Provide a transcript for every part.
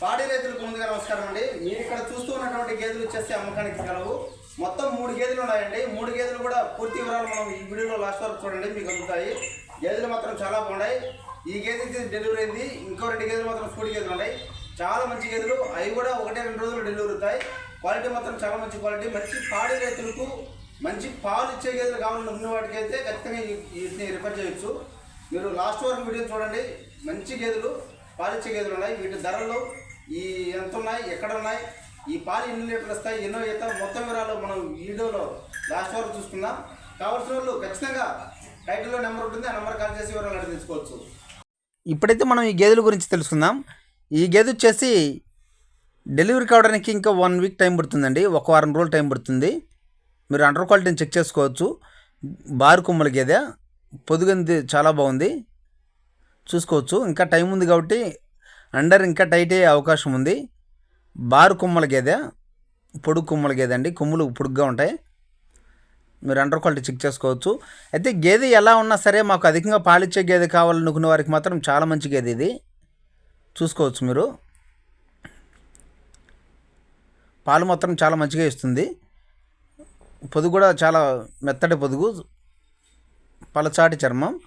పాడి రైతులకు ముందుగా నమస్కారం అండి. మీరు ఇక్కడ చూస్తూ ఉన్నటువంటి గేదెలు వచ్చేసి అమ్మకానికి కలవు మొత్తం మూడు గేదెలు ఉన్నాయండి. మూడు గేదెలు కూడా పూర్తి వివరాలు మనం ఈ వీడియోలో లాస్ట్ వరకు చూడండి మీకు అందుతాయి. గేదెలు మాత్రం చాలా బాగున్నాయి. ఈ గేదె ఇది డెలివరీ అయింది. ఇంకో రెండు గేదెలు మాత్రం ఫుడ్ గేదెలు ఉన్నాయి. చాలా మంచి గేదెలు. అవి కూడా ఒకటే రెండు రోజులు డెలివరీ అవుతాయి. క్వాలిటీ మాత్రం చాలా మంచి క్వాలిటీ. మంచి పాడి రైతులకు మంచి పాలు ఇచ్చే గేదెలు కావాలనుకున్న వాటికైతే ఖచ్చితంగా వీటిని రిఫర్ చేయొచ్చు. మీరు లాస్ట్ వరకు వీడియో చూడండి. మంచి గేదెలు పాలిచ్చే గేదెలు ఉన్నాయి. వీటి ధరలు ఈ ఎంత ఉన్నాయి ఎక్కడ ఉన్నాయి ఈ పాలు ఎన్ని లీటర్లు వస్తాయి ఎన్నో ఈత మొత్తం వివరాలు మనం వీడియోలో లాస్ట్ వరకు చూసుకుందాం. కావాల్సిన వాళ్ళు ఖచ్చితంగా టైటిల్లో నెంబర్ ఉంటుంది ఆ నెంబర్ కాల్ చేసి వివరాలు అడిగి తెలుసుకోవచ్చు. ఇప్పుడైతే మనం ఈ గేదెల గురించి తెలుసుకుందాం. ఈ గేదె వచ్చేసి డెలివరీ కావడానికి ఇంకా వన్ వీక్ టైం పడుతుందండి ఒక వారం రోజులు టైం పడుతుంది. మీరు అండర్ క్వాలిటీని చెక్ చేసుకోవచ్చు. బారు కొమ్మల గేదె పొదుగంది చాలా బాగుంది. చూసుకోవచ్చు ఇంకా టైం ఉంది కాబట్టి అండర్ ఇంకా టైట్ అయ్యే అవకాశం ఉంది. బారు కొమ్మల గేదె పొడుగు కొమ్మల గేదె అండి. కొమ్ములు పొడుగ్గా ఉంటాయి. మీరు అండర్ క్వాలిటీ చెక్ చేసుకోవచ్చు. అయితే గేదె ఎలా ఉన్నా సరే మాకు అధికంగా పాలిచ్చే గేదె కావాలనుకున్న వారికి మాత్రం చాలా మంచి గేదె ఇది. చూసుకోవచ్చు మీరు. పాలు మాత్రం చాలా మంచిగా ఇస్తుంది. పొదుగు కూడా చాలా మెత్తటి పొదుగు. పలచాటి చర్మం.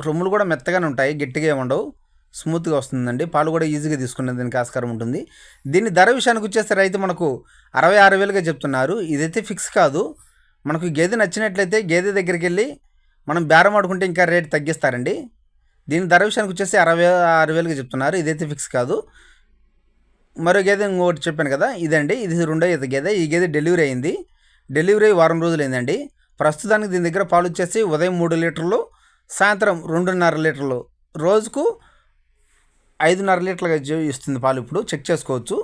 రొమ్ములు కూడా మెత్తగానే ఉంటాయి గట్టిగా ఉండవు. స్మూత్గా వస్తుందండి. పాలు కూడా ఈజీగా తీసుకునే దీనికి ఆస్కారం ఉంటుంది. దీని ధర విషయానికి వచ్చేసరి రైతు మనకు అరవై ఆరు వేలుగా చెప్తున్నారు. ఇదైతే ఫిక్స్ కాదు. మనకు గేదె నచ్చినట్లయితే గేదె దగ్గరికి వెళ్ళి మనం బేరం ఆడుకుంటే ఇంకా రేట్ తగ్గిస్తారండి. దీని ధర విషయానికి వచ్చేసి అరవై ఆరు వేలుగా చెప్తున్నారు. ఇదైతే ఫిక్స్ కాదు. మరో గేదె ఇంకోటి చెప్పాను కదా ఇదండి. ఇది రెండో ఇది గేదె. ఈ గేదె డెలివరీ అయింది. డెలివరీ అయ్యి వారం రోజులు అయిందండి. ప్రస్తుతానికి దీని దగ్గర పాలు వచ్చేసి ఉదయం మూడు లీటర్లు సాయంత్రం రెండున్నర లీటర్లు. రోజుకు ఐదున్నర లీటర్లుగా జీవిస్తుంది ఇస్తుంది పాలు ఇప్పుడు. చెక్ చేసుకోవచ్చు.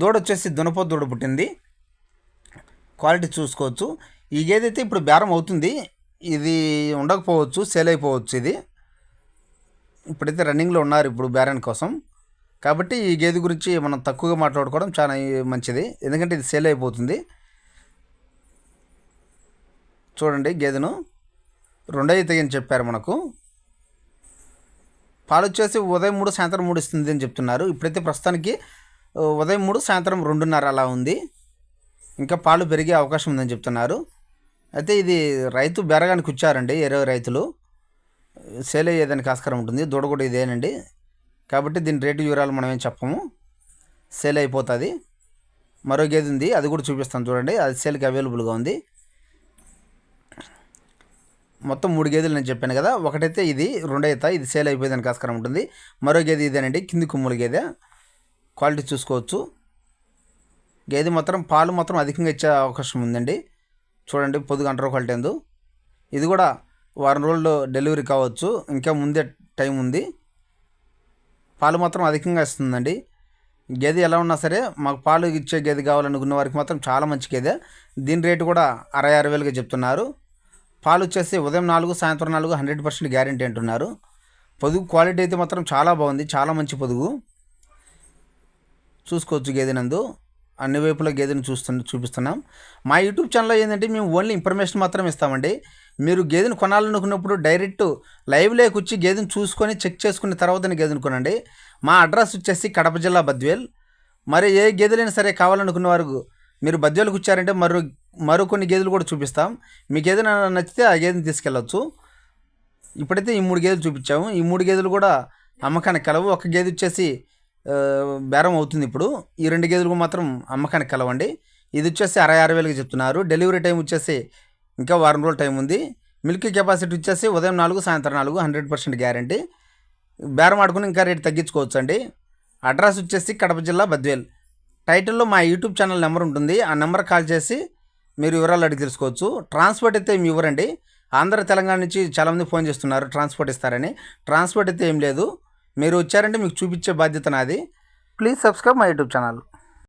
దూడ వచ్చేసి దునపో దూడ పుట్టింది. క్వాలిటీ చూసుకోవచ్చు. ఈ గేదె అయితే ఇప్పుడు బేరం అవుతుంది ఇది ఉండకపోవచ్చు సేల్ అయిపోవచ్చు ఇది. ఇప్పుడైతే రన్నింగ్లో ఉన్నారు ఇప్పుడు బేరం కోసం. కాబట్టి ఈ గేదె గురించి మనం తక్కువగా మాట్లాడుకోవడం చాలా మంచిది. ఎందుకంటే ఇది సేల్ అయిపోతుంది. చూడండి గేదెను. రెండో ఈత చెప్పారు మనకు? పాలు వచ్చేసి ఉదయం మూడు సాయంత్రం మూడు ఇస్తుంది అని చెప్తున్నారు. ఇప్పుడైతే ప్రస్తుతానికి ఉదయం మూడు సాయంత్రం రెండున్నర అలా ఉంది. ఇంకా పాలు పెరిగే అవకాశం ఉందని చెప్తున్నారు. అయితే ఇది రైతు బెరగానికి వచ్చారండి ఇరవై రైతులు. సేల్ అయ్యేదానికి ఆస్కారం ఉంటుంది దూడ కూడా ఇదేనండి. కాబట్టి దీని రేటు వివరాలు మనం ఏం చెప్పము. సేల్ అయిపోతుంది. మరో గేది ఉంది అది కూడా చూపిస్తాను చూడండి అది సేల్కి అవైలబుల్గా ఉంది. మొత్తం మూడు గేదెలు నేను చెప్పాను కదా. ఒకటైతే ఇది రెండైతే ఇది సేల్ అయిపోయేదానికి ఆస్కారం ఉంటుంది. మరో గేదె ఇదేనండి కింది కుమ్ముల గేదె. క్వాలిటీ చూసుకోవచ్చు. గేదె మాత్రం పాలు మాత్రం అధికంగా ఇచ్చే అవకాశం ఉందండి. చూడండి పొద్దుగా అంటారు క్వాలిటీ ఎందు. ఇది కూడా వారం రోజుల్లో డెలివరీ కావచ్చు. ఇంకా ముందే టైం ఉంది. పాలు మాత్రం అధికంగా ఇస్తుందండి. గేదె ఎలా ఉన్నా సరే మాకు పాలు ఇచ్చే గేదె కావాలనుకున్న వారికి మాత్రం చాలా మంచి గేదె. దీని రేటు కూడా అరవై ఆరు వేలుగా చెప్తున్నారు. పాలు వచ్చేసి ఉదయం నాలుగు సాయంత్రం నాలుగు హండ్రెడ్ పర్సెంట్ గ్యారంటీ అంటున్నారు. పొదుగు క్వాలిటీ అయితే మాత్రం చాలా బాగుంది చాలా మంచి పొదుగు. చూసుకోవచ్చు గేదెనందు అన్ని వైపుల గేదెను చూస్తు చూపిస్తున్నాం. మా యూట్యూబ్ ఛానల్లో ఏంటంటే మేము ఓన్లీ ఇన్ఫర్మేషన్ మాత్రం ఇస్తామండి. మీరు గేదెను కొనాలనుకున్నప్పుడు డైరెక్ట్ లైవ్ లేకు వచ్చి గేదెను చూసుకొని చెక్ చేసుకున్న తర్వాతనే గేదెను కొనండి. మా అడ్రస్ వచ్చేసి కడప జిల్లా బద్వేల్. మరి ఏ గేదెలైనా సరే కావాలనుకున్న వారు మీరు బద్వేలకు వచ్చారంటే మరో మరో కొన్ని గేదెలు కూడా చూపిస్తాం. మీకు ఏదైనా నచ్చితే ఆ గేదెని తీసుకెళ్ళచ్చు. ఇప్పుడైతే ఈ మూడు గేదెలు చూపించాము. ఈ మూడు గేదెలు కూడా అమ్మకానికి కలవు. ఒక గేదె వచ్చేసి బేరం అవుతుంది ఇప్పుడు. ఈ రెండు గేదెలు మాత్రం అమ్మకానికి కలవండి. ఇది వచ్చేసి అరవై ఆరు వేలకు చెప్తున్నారు. డెలివరీ టైం వచ్చేసి ఇంకా వారం రోజుల టైం ఉంది. మిల్క్ కెపాసిటీ వచ్చేసి ఉదయం నాలుగు సాయంత్రం నాలుగు హండ్రెడ్ పర్సెంట్ గ్యారంటీ. బేరం ఆడుకుని ఇంకా రేటు తగ్గించుకోవచ్చు అండి అడ్రస్ వచ్చేసి కడప జిల్లా బద్వేల్. టైటిల్లో మా యూట్యూబ్ ఛానల్ నెంబర్ ఉంటుంది. ఆ నెంబర్ కాల్ చేసి మీరు వివరాలు అడిగి తెలుసుకోవచ్చు. ట్రాన్స్పోర్ట్ అయితే ఏమి ఇవ్వరండి. ఆంధ్ర తెలంగాణ నుంచి చాలామంది ఫోన్ చేస్తున్నారు ట్రాన్స్పోర్ట్ ఇస్తారని. ట్రాన్స్పోర్ట్ అయితే ఏం లేదు. మీరు వచ్చారంటే మీకు చూపించే బాధ్యత నాది. Please subscribe my YouTube channel